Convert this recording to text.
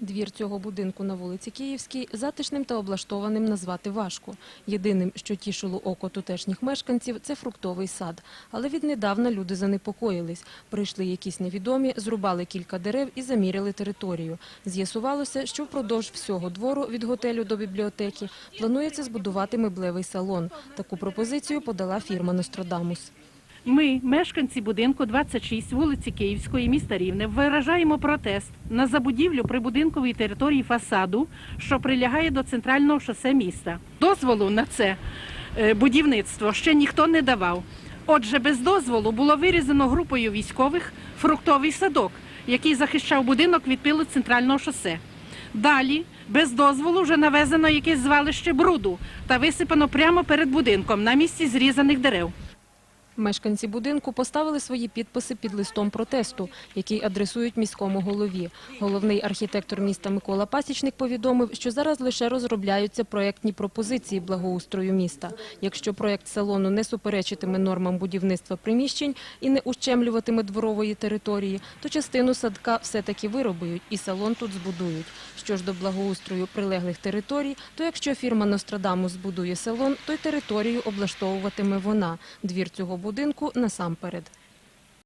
Двір цього будинку на вулиці Київській затишним та облаштованим назвати важко. Єдиним, що тішило око тутешніх мешканців, це фруктовий сад. Але віднедавна люди занепокоїлись. Прийшли якісь невідомі, зрубали кілька дерев і заміряли територію. З'ясувалося, що впродовж всього двору від готелю до бібліотеки планується збудувати меблевий салон. Таку пропозицію подала фірма «Нострадамус». Ми, мешканці будинку 26 вулиці Київської, міста Рівне, виражаємо протест на забудівлю прибудинкової території фасаду, що прилягає до центрального шосе міста. Дозволу на це е, будівництво ще ніхто не давав. Отже, без дозволу було вирізано групою військових фруктовий садок, який захищав будинок від пилу центрального шосе. Далі, без дозволу, вже навезено якесь звалище бруду та висипано прямо перед будинком на місці зрізаних дерев. Мешканці будинку поставили свої підписи під листом протесту, який адресують міському голові. Головний архітектор міста Микола Пасічник повідомив, що зараз лише розробляються проєктні пропозиції благоустрою міста. Якщо проєкт салону не суперечитиме нормам будівництва приміщень і не ущемлюватиме дворової території, то частину садка все-таки виробують і салон тут збудують. Що ж до благоустрою прилеглих територій, то якщо фірма «Нострадамус» збудує салон, то й територію облаштовуватиме вона. Двір цього будинку насамперед.